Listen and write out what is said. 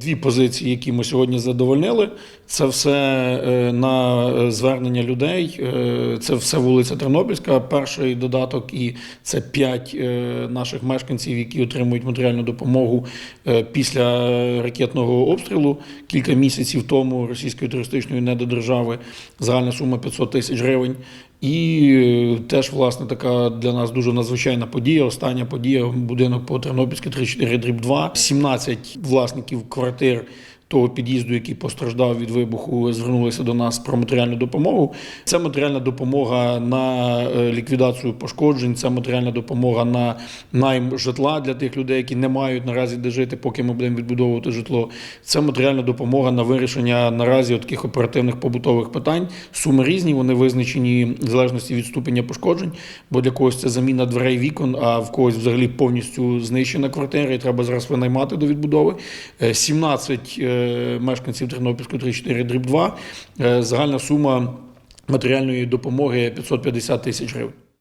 Дві позиції, які ми сьогодні задовольнили, це все е, на е, звернення людей. Е, Це все вулиця Тернопільська, перший додаток, і це п'ять наших мешканців, які отримують матеріальну допомогу після ракетного обстрілу. Кілька місяців тому російської терористичної недодержави загальна сума 500 тисяч гривень. І е, теж, власне, така для нас дуже надзвичайна подія. Остання подія будинок по Тернопільській 34 дріб 2. 17 власників квартир того під'їзду, який постраждав від вибуху, звернулися до нас про матеріальну допомогу. Це матеріальна допомога на е, ліквідацію пошкоджень, це матеріальна допомога на найм житла для тих людей, які не мають наразі де жити, поки ми будемо відбудовувати житло. Це матеріальна допомога на вирішення наразі таких оперативних побутових питань. Суми різні, вони визначені в залежності від ступеня пошкоджень, бо для когось це заміна дверей вікон, а в когось взагалі повністю знищена квартира, і треба зараз винаймати до відбудови. Е, 17 е, мешканців Тернопільської 34 дріб 2. Е, Загальна сума матеріальної допомоги 550 тисяч гривень.